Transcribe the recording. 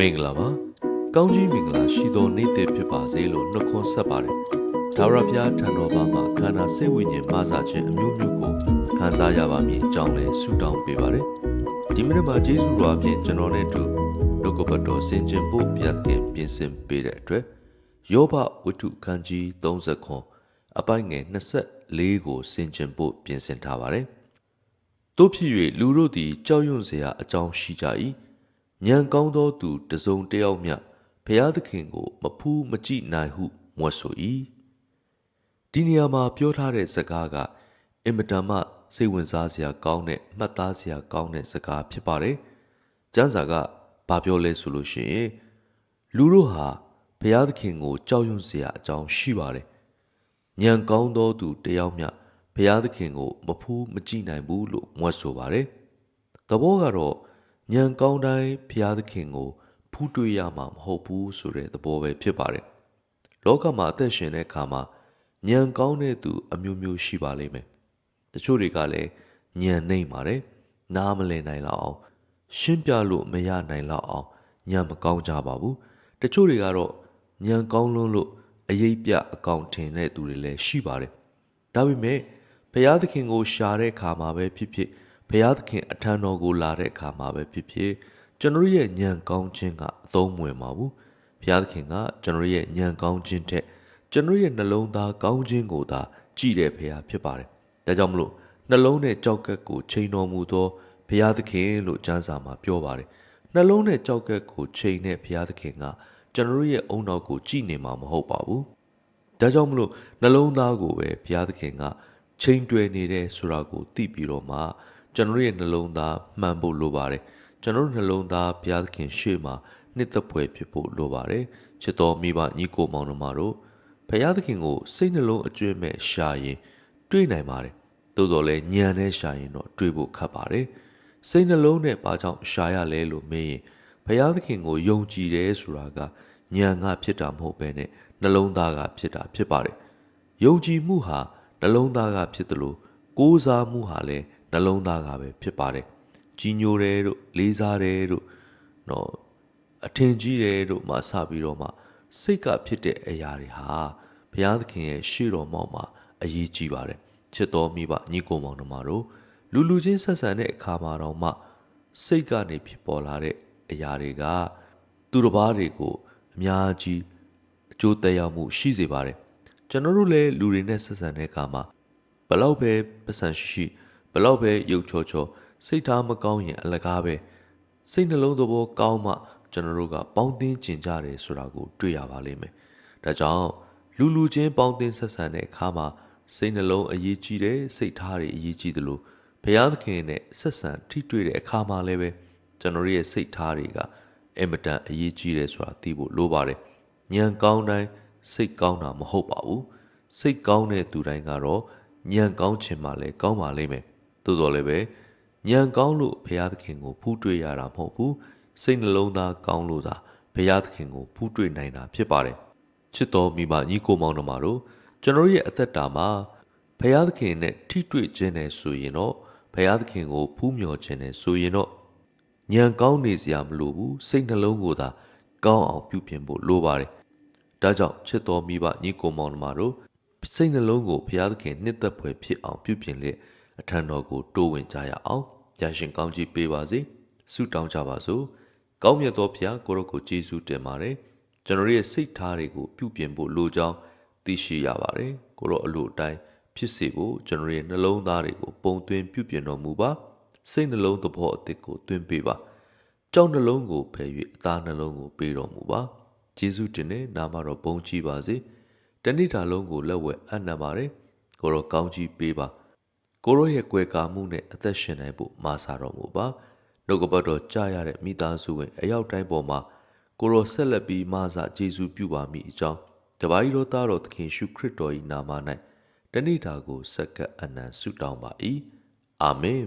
မင်္ဂလာပါကောင်းကြီးမင်္ဂလာရှိသောနေ့သစ်ဖြစ်ပါစေလို့နှုတ်ခွန်းဆက်ပါတယ်ဒါဝရဘုရားထံတော်ပါမှာခန္ဓာစိတ်ဝိညာဉ်မဆာခြင်းအမျိုးမျိုးကိုခံစားရပါမည်အကြောင်းလည်းဆုတောင်းပေးပါတယ်ဒီမိနစ်မှာယေရှုတော်အပြင်ကျွန်တော်နဲ့အတူနှုတ်ကပတ်တော်ဆင်ခြင်ဖို့ပြတ်တင်ပြင်ဆင်ပေးတဲ့အတွက်ယောဘဝတ္ထုခန်းကြီး30အပိုင်းငယ်24ကိုဆင်ခြင်ဖို့ပြင်ဆင်ထားပါတယ်တို့ဖြစ်၍လူတို့သည်ကြောက်ရွံ့စရာအကြောင်းရှိကြ၏ ဉာဏ်ကောင်းသောသူတစုံတယောက်မျှဘုရားသခင်ကို မဖူးမကြည့်နိုင်ဟုမွတ်ဆို၏ဒီနေရာမှာပြောထားတဲ့စကားကအင်မတန်မှစိတ်ဝင်စားစရာကောင်းတဲ့မှတ်သားစရာကောင်းတဲ့စကားဖြစ်ပါတယ်။ကျမ်းစာကဘာပြောလဲဆိုလို့ရှိရင်လူတို့ဟာဘုရားသခင်ကိုကြောက်ရွံ့စရာအကြောင်းရှိပါတယ်။ဉာဏ်ကောင်းသောသူတယောက်မျှဘုရားသခင်ကို မဖူးမကြည့်နိုင်ဘူးလို့မွတ်ဆိုပါတယ်။သဘောကတော့ ဉာဏ်ကောင်းတိုင်းဘုရားသခင်ကိုဖူးတွေ့ရမှာမဟုတ်ဘူးဆိုတဲ့သဘောပဲဖြစ်ပါတယ်။လောကမှာအသက်ရှင်တဲ့အခါမှာဉာဏ်ကောင်းတဲ့သူ အမျိုးမျိုးရှိပါလိမ့်မယ်။တချို့တွေကလည်းဉာဏ်နှိမ့်ပါတယ်။နားမလည်နိုင်လောက်အောင် ရှင်းပြလို့မရနိုင်လောက်အောင်ဉာဏ်မကောင်းကြပါဘူး။တချို့တွေကတော့ဉာဏ်ကောင်းလွန်းလို့အရေးပြအကောင်ထင်တဲ့သူတွေလည်းရှိပါတယ်။ဒါပေမဲ့ဘုရားသခင်ကိုရှာတဲ့အခါမှာပဲဖြစ်ဖြစ်ဘု ရားသခင်အထံတော်ကိုလာတဲ့အခါမှာပဲဖြစ်ဖြစ်ကျွန်တော်ရဲ့ဉာဏ်ကောင်းခြင်းကအသုံးမဝင်ပါဘူးဘုရားသခင်ကကျွန်တော်ရဲ့ဉာဏ်ကောင်းခြင်းတဲ့ကျွန်တော်ရဲ့နှလုံးသားကောင်းခြင်းကိုသာကြည်တဲ့ဘုရားဖြစ်ပါတယ်ဒါကြောင့်မလို့နှလုံးနဲ့ကြောက်ကက်ကိုချိန်တော်မူသောဘုရားသခင်လို့ကျမ်းစာမှာပြောပါတယ်နှလုံးနဲ့ကြောက်ကက်ကိုချိန်တဲ့ဘုရားသခင်ကကျွန်တော်ရဲ့အုံနောက်ကိုကြည်နေမှာမဟုတ်ပါဘူးဒါကြောင့်မလို့နှလုံးသားကိုပဲဘုရားသခင်ကချိန်တွယ်နေတယ်ဆိုတာကိုသိပြီးတော့မှ ကျွန်တော်ရဲ့နှလုံးသားမှန်ဖို့လိုပါတယ်ကျွန်တော်နှလုံးသားဘုရားသခင်ရှေ့မှာနှစ်သက်ဖွယ်ဖြစ်ဖို့လိုပါတယ်ချစ်တော်မိဘညီကိုမောင်နှမတို့ဘုရားသခင်ကိုစိတ်နှလုံးအကျွမ်းမဲ့ရှာရင်တွေ့နိုင်ပါတယ်သို့တော်လည်းညံနဲ့ရှာရင်တော့တွေ့ဖို့ခက်ပါတယ်စိတ်နှလုံးနဲ့ဘာကြောင့်ရှာရလဲလို့မေးရင်ဘုရားသခင်ကိုယုံကြည်တယ်ဆိုတာကညံကဖြစ်တာမဟုတ်ပဲနဲ့နှလုံးသားကဖြစ်တာဖြစ်ပါတယ်ယုံကြည်မှုဟာနှလုံးသားကဖြစ်တယ်လို့ကိုးစားမှုဟာလည်း နှလုံးသားကပဲဖြစ်ပါတယ်ကြီးညိုတယ်တို့လေးစားတယ်တို့နော်အထင်ကြီးတယ်တို့မှစပြီးတော့မှစိတ်ကဖြစ်တဲ့အရာတွေဟာဘုရားသခင်ရဲ့ရှေ့တော်မောက်မှာအရေးကြီးပါတယ်ချစ်တော်မိဘညီကိုမောင်တို့မှာတို့လူလူချင်းဆက်ဆံတဲ့အခါမှာတော့မှစိတ်ကနေဖြစ်ပေါ်လာတဲ့အရာတွေက သူတစ်ပါးတွေကိုအများကြီးအကျိုးသက်ရောက်မှုရှိစေပါတယ်ကျွန်တော်တို့လည်းလူတွေနဲ့ဆက်ဆံတဲ့အခါမှာဘလောက်ပဲပတ်စံရှိရှိ ဘလောက်ပဲရုပ်ချောချောစိတ်ထားမကောင်းရင်အလကားပဲစိတ်နှလုံးသဘောကောင်းမှကျွန်တော်တို့ကပေါင်းသင်းကျင်ကြတယ်ဆိုတာကိုတွေ့ရပါလိမ့်မယ်။ဒါကြောင့်လူလူချင်းပေါင်းသင်းဆက်ဆံတဲ့အခါမှာစိတ်နှလုံးအရေးကြီးတယ်စိတ်ထားတွေအရေးကြီးတယ်လို့ဘုရားသခင်နဲ့ဆက်ဆံထိတွေ့တဲ့အခါမှာလည်းပဲကျွန်တော်ရဲ့စိတ်ထားတွေကအင်မတန်အရေးကြီးတယ်ဆိုတာသိဖို့လိုပါတယ်။ဉာဏ်ကောင်းတိုင်းစိတ်ကောင်းတာမဟုတ်ပါဘူး။စိတ်ကောင်းတဲ့သူတိုင်းကတော့ဉာဏ်ကောင်းခြင်းမှလည်းကောင်းပါလိမ့်မယ်။ သို့တော်လည်းပဲဉာဏ်ကောင်းလို့ဘုရားသခင်ကိုဖူးတွေ့ရတာမဟုတ်ဘူး။စိတ်နှလုံးသားကောင်းလို့သာဘုရားသခင်ကိုဖူးတွေ့နိုင်တာဖြစ်ပါတယ်။ချစ်တော်မိဘညီကိုမောင်တို့မှာတို့ကျွန်တော်ရဲ့အသက်တာမှာဘုရားသခင်နဲ့ထိတွေ့ခြင်းနဲ့ဆိုရင်တော့ဘုရားသခင်ကိုဖူးမြော်ခြင်းနဲ့ဆိုရင်တော့ဉာဏ်ကောင်းနေစရာမလိုဘူးစိတ်နှလုံးကိုသာကောင်းအောင်ပြုပြင်ဖို့လိုပါတယ်။ဒါကြောင့်ချစ်တော်မိဘညီကိုမောင်တို့မှာတို့စိတ်နှလုံးကိုဘုရားသခင်နှစ်သက်ဖွယ်ဖြစ်အောင်ပြုပြင်လေ အထံတော်ကိုတိုးဝင်ကြရအောင်ကြာရှင်ကောင်းကြီးပေးပါစေဆုတောင်းကြပါစို့ကောင်းမြတ်သောဘုရားကိုရောကိုကျေးဇူးတင်ပါတယ်ကျွန်တော်ရဲ့စိတ်ထားတွေကိုပြုပြင်ဖို့လိုကြောင်းသိရှိရပါတယ်ကိုရောအလိုအတိုင်းဖြစ်စေဖို့ကျွန်တော်ရဲ့နှလုံးသားတွေကိုပုံသွင်းပြုပြင်တော်မူပါစိတ်နှလုံးသဘောအသစ်ကိုသွင်းပေးပါကြောက်နှလုံးကိုဖယ်၍အသားနှလုံးကိုပေးတော်မူပါကျေးဇူးတင်တဲ့နာမတော်ဘုန်းကြီးပါစေတဏိထာလုံးကိုလက်ဝဲအနံ့ပါတယ်ကိုရောကောင်းကြီးပေးပါ ကိုရောရဲ့ကွယ်ကာမှုနဲ့အသက်ရှင်နိုင်ဖို့မာစာတော်မူပါနှုတ်ကပတ်တော်ကြားရတဲ့မိသားစုဝင် အရောက်တိုင်းပေါ်မှာကိုရောဆက်လက်ပြီးမာစာဂျေဇူးပြုပါမိအကြောင်းတပါးရီတော်သားတော်သခင်ရှုခရစ်တော်၏နာမ၌တဏိထာကိုစက္ကပ်အနံဆုတောင်းပါ၏အာမင်